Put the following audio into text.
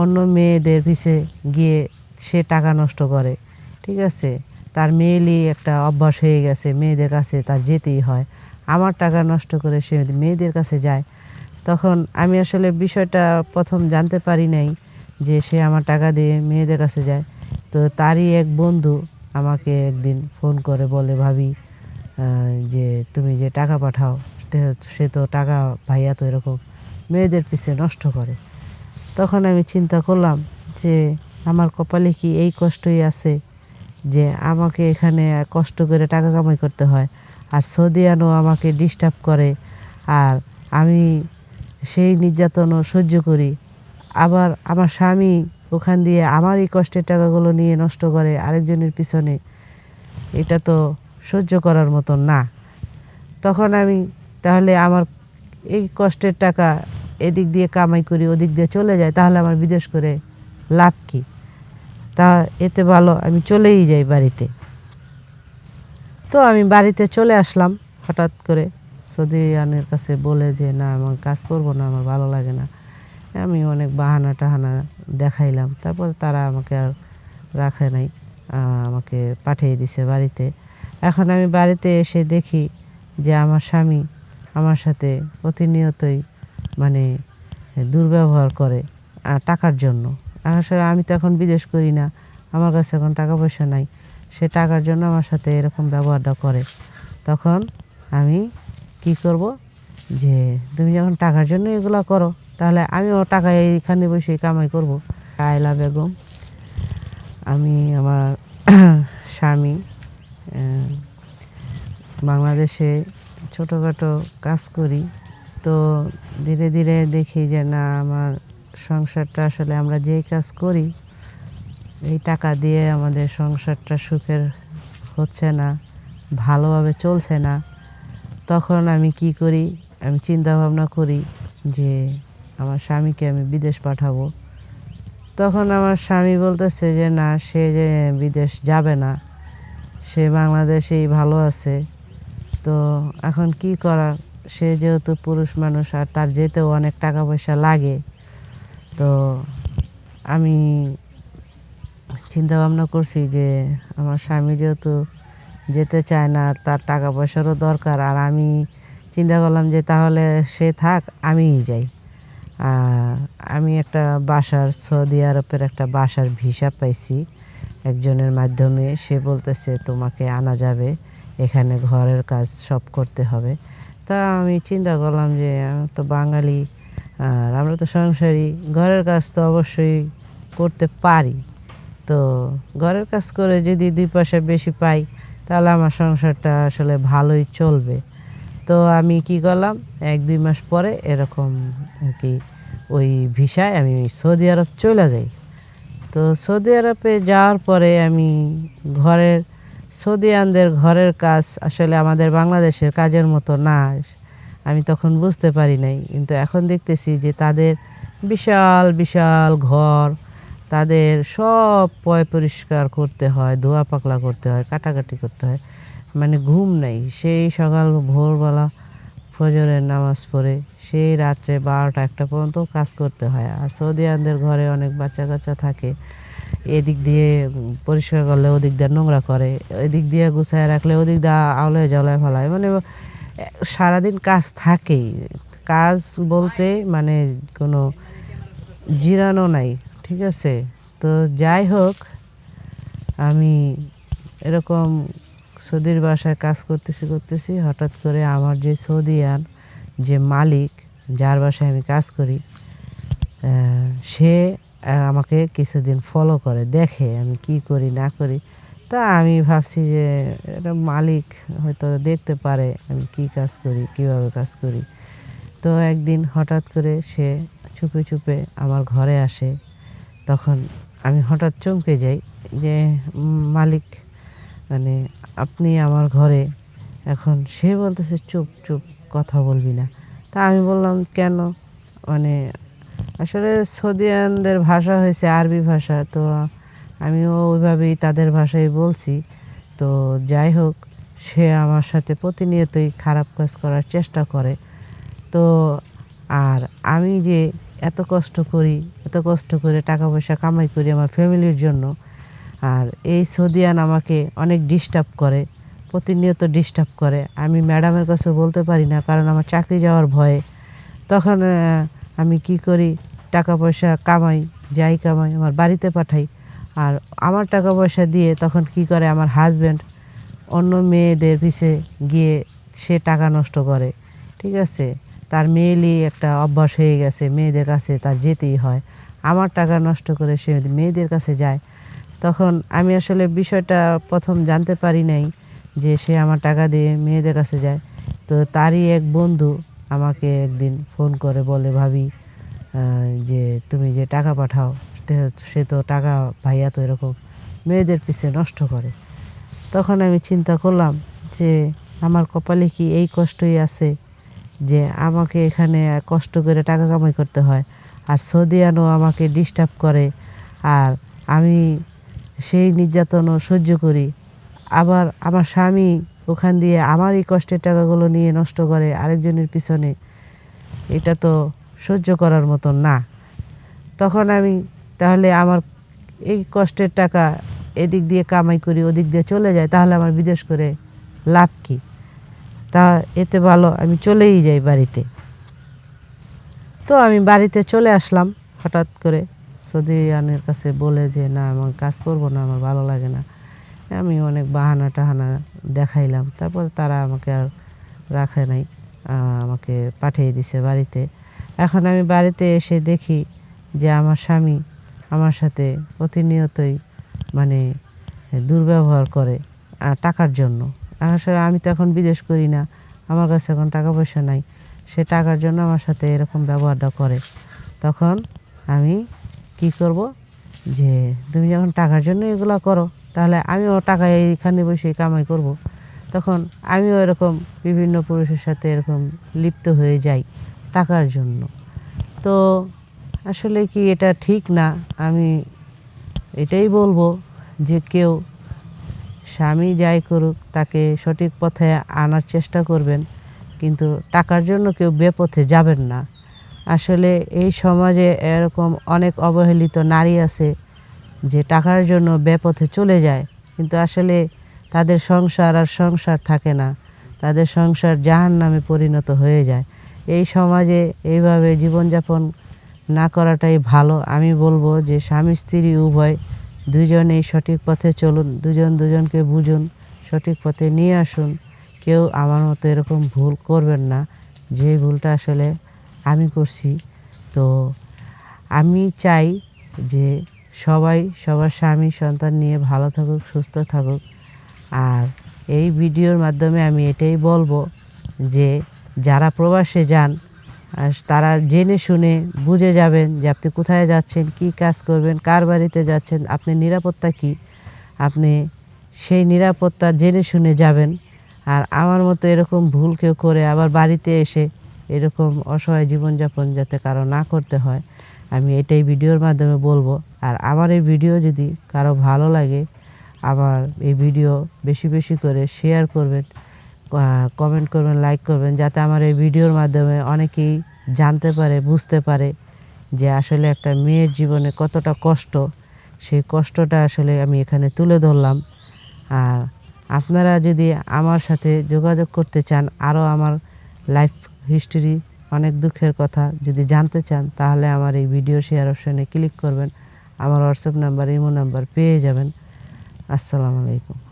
অন্য মেয়েদের পিছে গিয়ে সে টাকা নষ্ট করে, ঠিক আছে? তার মেয়েলি একটা অভ্যাস হয়ে গেছে, মেয়েদের কাছে তার যেতেই হয়। আমার টাকা নষ্ট করে সে মেয়েদের কাছে যায়। তখন আমি আসলে বিষয়টা প্রথম জানতে পারি নাই যে সে আমার টাকা দিয়ে মেয়েদের কাছে যায়। তো তারই এক বন্ধু আমাকে একদিন ফোন করে বলে, ভাবি যে তুমি যে টাকা পাঠাও সে তো টাকা ভাইয়া তো এরকম মেয়েদের পিছে নষ্ট করে। তখন আমি চিন্তা করলাম যে, আমার কপালে কি এই কষ্টই আছে যে আমাকে এখানে কষ্ট করে টাকা কামাই করতে হয়? আর সৌদিয়ানও আমাকে ডিস্টার্ব করে। আর আমি সেই নির্যাতনও সহ্য করি। আবার আমার স্বামী ওখান দিয়ে আমার এই কষ্টের টাকাগুলো নিয়ে নষ্ট করে আরেকজনের পিছনে। এটা তো সহ্য করার মতো না। তখন আমি তাহলে আমার এই কষ্টের টাকা এদিক দিয়ে কামাই করি, ওদিক দিয়ে চলে যায় তাহলে আমার বিদেশ করে লাভ কি? তা এতে ভালো, আমি চলেই যাই বাড়িতে। তো আমি বাড়িতে চলে আসলাম, হঠাৎ করে সৌদি আনের কাছে বলে যে, না, আমার কাজ করব না, আমার ভালো লাগে না। আমি অনেক বাহানা টাহানা দেখাইলাম, তারপর তারা আমাকে আর রাখে নাই আমাকে পাঠিয়ে দিছে বাড়িতে। এখন আমি বাড়িতে এসে দেখি যে, আমার স্বামী আমার সাথে প্রতিনিয়তই মানে দুর্ব্যবহার করে টাকার জন্য। আসলে আমি তো এখন বিদেশ করি না, আমার কাছে এখন টাকা পয়সা নাই। সে টাকার জন্য আমার সাথে এরকম ব্যবহারটা করে। তখন আমি কি করব? যে, তুমি যখন টাকার জন্য এগুলো করো, তাহলে আমিও টাকা এইখানে বসে কামাই করব। আয়লা বেগম, আমি আমার স্বামী বাংলাদেশে ছোটোখাটো কাজ করি। তো ধীরে ধীরে দেখি যে না, আমার সংসারটা আসলে আমরা যেই কাজ করি, এই টাকা দিয়ে আমাদের সংসারটা সুখের হচ্ছে না, ভালোভাবে চলছে না, তখন আমি কি করি? আমি চিন্তা ভাবনা করি যে আমার স্বামীকে আমি বিদেশ পাঠাবো। তখন আমার স্বামী বলতেছে যে না, সে যে বিদেশ যাবে না, সে বাংলাদেশেই ভালো আছে। তো এখন কি করার? সে যেহেতু পুরুষ মানুষ আর তার যেতেও অনেক টাকা পয়সা লাগে, তো আমি চিন্তা ভাবনা করছি যে আমার স্বামী যেহেতু যেতে চায় না, তার টাকা পয়সারও দরকার। আর আমি চিন্তা করলাম যে তাহলে সে থাক, আমিই যাই। আমি একটা বাসার, সৌদি আরবের একটা বাসার ভিসা পাইছি একজনের মাধ্যমে। সে বলতেছে, তোমাকে আনা যাবে, এখানে ঘরের কাজ সব করতে হবে। তা আমি চিন্তা করলাম যে তো বাঙালি, আর আমরা তো সংসারী, ঘরের কাজ তো অবশ্যই করতে পারি। তো ঘরের কাজ করে যদি দুই পয়সা বেশি পাই, তাহলে আমার সংসারটা আসলে ভালোই চলবে। তো আমি কি করলাম, এক দুই মাস পরে এরকম আর কি ওই ভিসায় আমি সৌদি আরব চলে যাই। তো সৌদি আরবে যাওয়ার পরে আমি ঘরের সৌদিয়ানদের ঘরের কাজ আসলে আমাদের বাংলাদেশের কাজের মতো না। আমি তখন বুঝতে পারি নাই, কিন্তু এখন দেখতেছি যে তাদের বিশাল বিশাল ঘর, তাদের সব পয় পরিষ্কার করতে হয়, ধোয়া পাকলা করতে হয়, কাটাকাটি করতে হয় মানে ঘুম নাই। সেই সকাল ভোরবেলা ফজরের নামাজ পড়ে সেই রাত্রে বারোটা একটা পর্যন্ত কাজ করতে হয়। আর সৌদি সৌদিয়ানদের ঘরে অনেক বাচ্চা কাচ্চা থাকে এদিক দিয়ে পরিষ্কার করলে ওদিক দিয়ে নোংরা করে, এদিক দিয়ে গুছায় রাখলে ওদিক দিয়ে আওলায় জলায় ফেলায়। মানে সারাদিন কাজ থাকেই। কাজ বলতে মানে কোনো জিরানো নাই, ঠিক আছে? তো যাই হোক, আমি এরকম সৌদির বাসায় কাজ করতেছি করতেছি, হঠাৎ করে আমার যে সৌদিয়ান, যে মালিক, যার বাসায় আমি কাজ করি সে আমাকে কিছুদিন ফলো করে, দেখে আমি কি করি, না করি। তা আমি ভাবছি যে এটা মালিক হয়তো দেখতে পারে আমি কি কাজ করি, কীভাবে কাজ করি। তো একদিন হঠাৎ করে সে চুপে চুপে আমার ঘরে আসে। তখন আমি হঠাৎ চমকে যাই যে, মালিক মানে আপনি আমার ঘরে। এখন সে বলতেছে, চুপ চুপ, কথা বলবি না। তা আমি বললাম, কেন? মানে আসলে সৌদিয়ানদের ভাষা হয়েছে আরবি ভাষা, তো আমিও ওইভাবেই তাদের ভাষায় বলছি। তো যাই হোক, সে আমার সাথে প্রতিনিয়তই খারাপ কাজ করার চেষ্টা করে। তো আর আমি যে এত কষ্ট করি, এত কষ্ট করে টাকা পয়সা কামাই করি আমার ফ্যামিলির জন্য, আর এই সৌদিয়ান আমাকে অনেক ডিস্টার্ব করে, প্রতিনিয়ত ডিস্টার্ব করে। আমি ম্যাডামের কাছে বলতে পারি না, কারণ আমার চাকরি যাওয়ার ভয়ে। তখন আমি কি করি টাকা পয়সা কামাই, যাই কামাই, আমার বাড়িতে পাঠাই। আর আমার টাকা পয়সা দিয়ে তখন কি করে আমার হাজব্যান্ড অন্য মেয়েদের পিছে গিয়ে সে টাকা নষ্ট করে, ঠিক আছে? তার মেয়েলি একটা অভ্যাস হয়ে গেছে, মেয়েদের কাছে তার যেতেই হয়। আমার টাকা নষ্ট করে সে মেয়েদের কাছে যায়। তখন আমি আসলে বিষয়টা প্রথম জানতে পারি নাই যে সে আমার টাকা দিয়ে মেয়েদের কাছে যায়। তো তারই এক বন্ধু আমাকে একদিন ফোন করে বলে, ভাবি যে তুমি যে টাকা পাঠাও, সে তো টাকা ভাইয়া তো এরকম মেয়েদের পিছে নষ্ট করে। তখন আমি চিন্তা করলাম যে, আমার কপালে কি এই কষ্টই আছে যে আমাকে এখানে কষ্ট করে টাকা কামাই করতে হয়? আর সৌদিয়ানও আমাকে ডিস্টার্ব করে। আর আমি সেই নির্যাতনও সহ্য করি। আবার আমার স্বামী ওখান দিয়ে আমার এই কষ্টের টাকাগুলো নিয়ে নষ্ট করে আরেকজনের পিছনে। এটা তো সহ্য করার মতন না। তখন আমি তাহলে আমার এই কষ্টের টাকা এদিক দিয়ে কামাই করি, ওদিক দিয়ে চলে যায় তাহলে আমার বিদেশ করে লাভ কি? তা এতে ভালো, আমি চলেই যাই বাড়িতে। তো আমি বাড়িতে চলে আসলাম, হঠাৎ করে সৌদিয়ানের কাছে বলে যে, না আমার কাজ করব না, আমার ভালো লাগে না। আমি অনেক বাহানা টাহানা দেখাইলাম, তারপর তারা আমাকে আর রাখে নাই আমাকে পাঠিয়ে দিছে বাড়িতে। এখন আমি বাড়িতে এসে দেখি যে আমার স্বামী আমার সাথে প্রতিনিয়তই মানে দুর্ব্যবহার করে টাকার জন্য। আসলে আমি তো এখন বিদেশ করি না, আমার কাছে এখন টাকা পয়সা নাই। সে টাকার জন্য আমার সাথে এরকম ব্যবহারটা করে। তখন আমি কি করব যে, তুমি যখন টাকার জন্য এগুলো করো, তাহলে আমিও টাকা এইখানে বসে কামাই করব। তখন আমিও এরকম বিভিন্ন পুরুষের সাথে এরকম লিপ্ত হয়ে যাই। টাকার জন্য। তো আসলে কি এটা ঠিক না? আমি এটাই বলব যে কেউ স্বামী যাই করুক, তাকে সঠিক পথে আনার চেষ্টা করবেন, কিন্তু টাকার জন্য কেউ বেপথে যাবেন না। আসলে এই সমাজে এরকম অনেক অবহেলিত নারী আছে যে টাকার জন্য বেপথে চলে যায়, কিন্তু আসলে তাদের সংসার আর সংসার থাকে না। তাদের সংসার জাহান নামে পরিণত হয়ে যায়। এই সমাজে এইভাবে জীবনযাপন না করাটাই ভালো। আমি বলব যে স্বামী, স্ত্রী, উভয় দুজনেই সঠিক পথে চলুন, দুজন দুজনকে বুঝুন, সঠিক পথে নিয়ে আসুন। কেউ আমার মতো এরকম ভুল করবেন না। যে ভুলটা আসলে আমি করছি, তো আমি চাই যে সবাই, সবার স্বামী, সন্তান নিয়ে ভালো থাকুক, সুস্থ থাকুক। আর এই ভিডিওর মাধ্যমে আমি এটাই বলব যে যারা প্রবাসে যান তারা জেনে শুনে বুঝে যাবেন যে আপনি কোথায় যাচ্ছেন, কি কাজ করবেন, কার বাড়িতে যাচ্ছেন আপনি নিরাপত্তা কি। আপনি সেই নিরাপত্তা জেনে শুনে যাবেন। আর আমার মতো এরকম ভুল কেউ করে আবার বাড়িতে এসে এরকম অসহায় জীবনযাপন যাতে কারও না করতে হয়, আমি এটাই ভিডিওর মাধ্যমে বলব। আর আমার এই ভিডিও যদি কারও ভালো লাগে, আমার এই ভিডিও বেশি বেশি করে শেয়ার করবেন। কমেন্ট করবেন লাইক করবেন, যাতে আমার এই ভিডিওর মাধ্যমে অনেকেই জানতে পারে, বুঝতে পারে যে আসলে একটা মেয়ের জীবনে কতটা কষ্ট। সেই কষ্টটা আসলে আমি এখানে তুলে ধরলাম। আর আপনারা যদি আমার সাথে যোগাযোগ করতে চান, আরও আমার লাইফ হিস্টোরি অনেক দুঃখের কথা যদি জানতে চান, তাহলে আমার এই ভিডিও শেয়ার অপশনে ক্লিক করবেন। আমার হোয়াটসঅ্যাপ নাম্বার ইমো নাম্বার পেয়ে যাবেন। আসসালামু আলাইকুম।